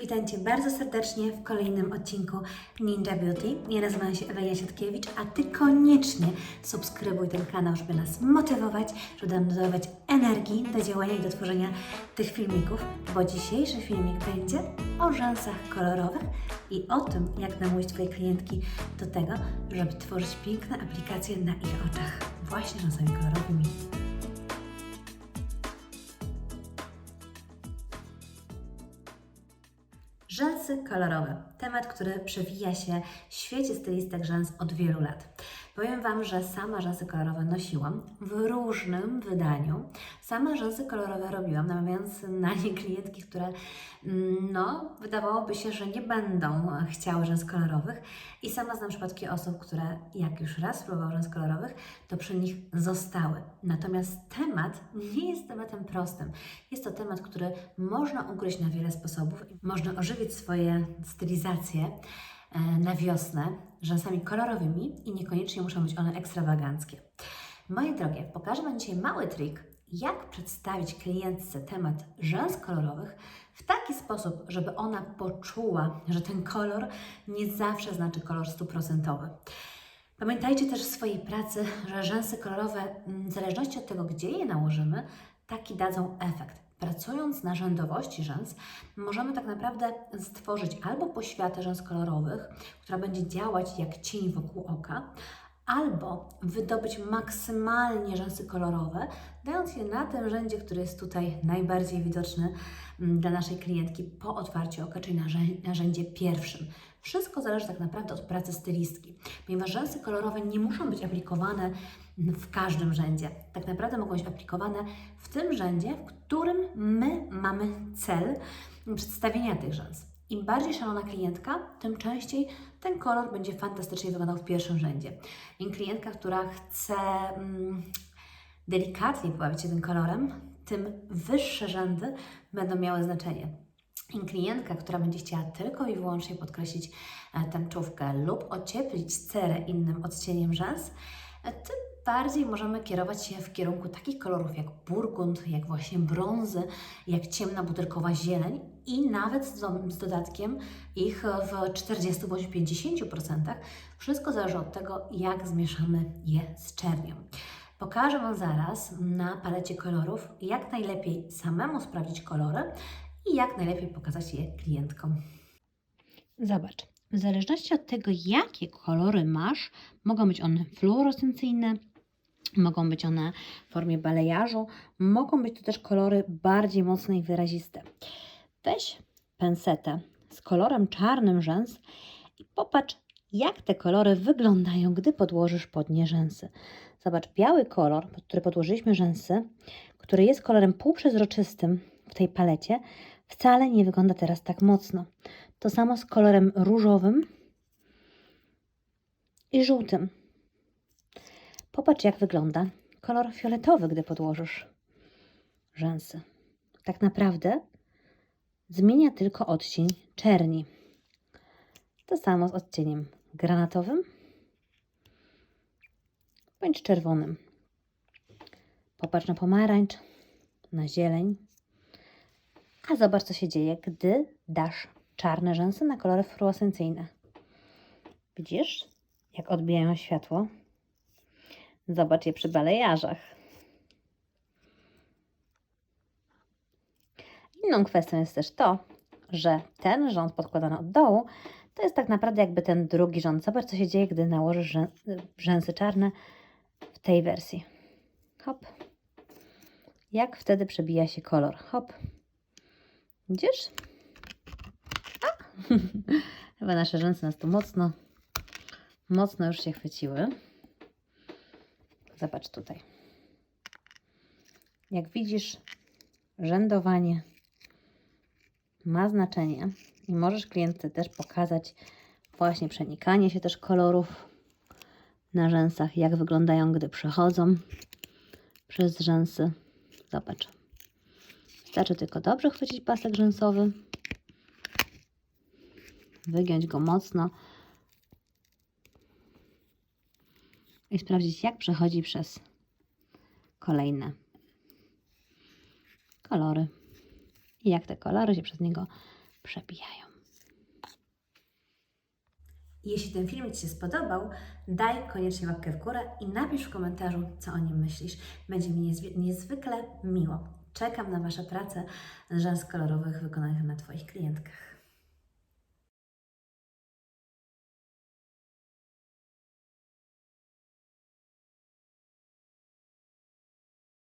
Witajcie bardzo serdecznie w kolejnym odcinku Ninja Beauty. Ja nazywam się Ewa Jasiotkiewicz, a Ty koniecznie subskrybuj ten kanał, żeby nas motywować, żeby nam dodawać energii do działania i do tworzenia tych filmików, bo dzisiejszy filmik będzie o rzęsach kolorowych i o tym, jak namówić Twoje klientki do tego, żeby tworzyć piękne aplikacje na ich oczach właśnie rzęsami kolorowymi. Rzęsy kolorowe. Temat, który przewija się w świecie stylistek rzęs od wielu lat. Powiem Wam, że sama rzęsy kolorowe nosiłam w różnym wydaniu. Sama rzęsy kolorowe robiłam, namawiając na nie klientki, które mm, no, wydawałoby się, że nie będą chciały rzęs kolorowych. I sama znam przypadki osób, które jak już raz spróbowały rzęs kolorowych, to przy nich zostały. Natomiast temat nie jest tematem prostym. Jest to temat, który można ugryźć na wiele sposobów. Można ożywić swoje stylizacje na wiosnę rzęsami kolorowymi i niekoniecznie muszą być one ekstrawaganckie. Moje drogie, pokażę Wam dzisiaj mały trik, jak przedstawić klientce temat rzęs kolorowych w taki sposób, żeby ona poczuła, że ten kolor nie zawsze znaczy kolor stuprocentowy. Pamiętajcie też w swojej pracy, że rzęsy kolorowe, mm, w zależności od tego, gdzie je nałożymy, taki dadzą efekt. Pracując na rzędowości rzęs, możemy tak naprawdę stworzyć albo poświatę rzęs kolorowych, która będzie działać jak cień wokół oka, albo wydobyć maksymalnie rzęsy kolorowe, dając je na tym rzędzie, który jest tutaj najbardziej widoczny mm, dla naszej klientki po otwarciu oka, czyli na rzę- na rzędzie pierwszym. Wszystko zależy tak naprawdę od pracy stylistki, ponieważ rzęsy kolorowe nie muszą być aplikowane w każdym rzędzie. Tak naprawdę mogą być aplikowane w tym rzędzie, w którym my mamy cel przedstawienia tych rzęs. Im bardziej szalona klientka, tym częściej ten kolor będzie fantastycznie wyglądał w pierwszym rzędzie. Im klientka, która chce mm, delikatnie pobawić się tym kolorem, tym wyższe rzędy będą miały znaczenie. Klientka, która będzie chciała tylko i wyłącznie podkreślić e, tęczówkę lub ocieplić cerę innym odcieniem rzęs, e, tym bardziej możemy kierować się w kierunku takich kolorów jak burgund, jak właśnie brązy, jak ciemna butelkowa zieleń i nawet z, z dodatkiem ich w 40 bądź 50%. Wszystko zależy od tego, jak zmieszamy je z czernią. Pokażę Wam zaraz na palecie kolorów, jak najlepiej samemu sprawdzić kolory i jak najlepiej pokazać je klientkom. Zobacz, w zależności od tego, jakie kolory masz, mogą być one fluorescencyjne, mogą być one w formie balejarzu, mogą być to też kolory bardziej mocne i wyraziste. Weź pensetę z kolorem czarnym rzęs i popatrz, jak te kolory wyglądają, gdy podłożysz pod nie rzęsy. Zobacz, biały kolor, pod który podłożyliśmy rzęsy, który jest kolorem półprzezroczystym w tej palecie, wcale nie wygląda teraz tak mocno. To samo z kolorem różowym i żółtym. Popatrz, jak wygląda kolor fioletowy, gdy podłożysz rzęsy. Tak naprawdę zmienia tylko odcień czerni. To samo z odcieniem granatowym bądź czerwonym. Popatrz na pomarańcz, na zieleń. A zobacz, co się dzieje, gdy dasz czarne rzęsy na kolory fluorescencyjne. Widzisz, jak odbijają światło? Zobacz je przy balejarzach. Inną kwestią jest też to, że ten rząd podkładany od dołu to jest tak naprawdę jakby ten drugi rząd. Zobacz, co się dzieje, gdy nałożysz rzę rzęsy czarne w tej wersji. Hop. Jak wtedy przebija się kolor. Hop. Widzisz? A! Chyba nasze rzęsy nas tu mocno, mocno już się chwyciły. Zobacz tutaj. Jak widzisz, rzędowanie ma znaczenie i możesz klientce też pokazać właśnie przenikanie się też kolorów na rzęsach, jak wyglądają, gdy przechodzą przez rzęsy. Zobacz. Wystarczy tylko dobrze chwycić pasek rzęsowy, wygiąć go mocno i sprawdzić, jak przechodzi przez kolejne kolory i jak te kolory się przez niego przebijają. Jeśli ten film Ci się spodobał, daj koniecznie łapkę w górę i napisz w komentarzu, co o nim myślisz. Będzie mi niezwykle miło. Czekam na Wasze prace z rzęs kolorowych wykonanych na Twoich klientkach.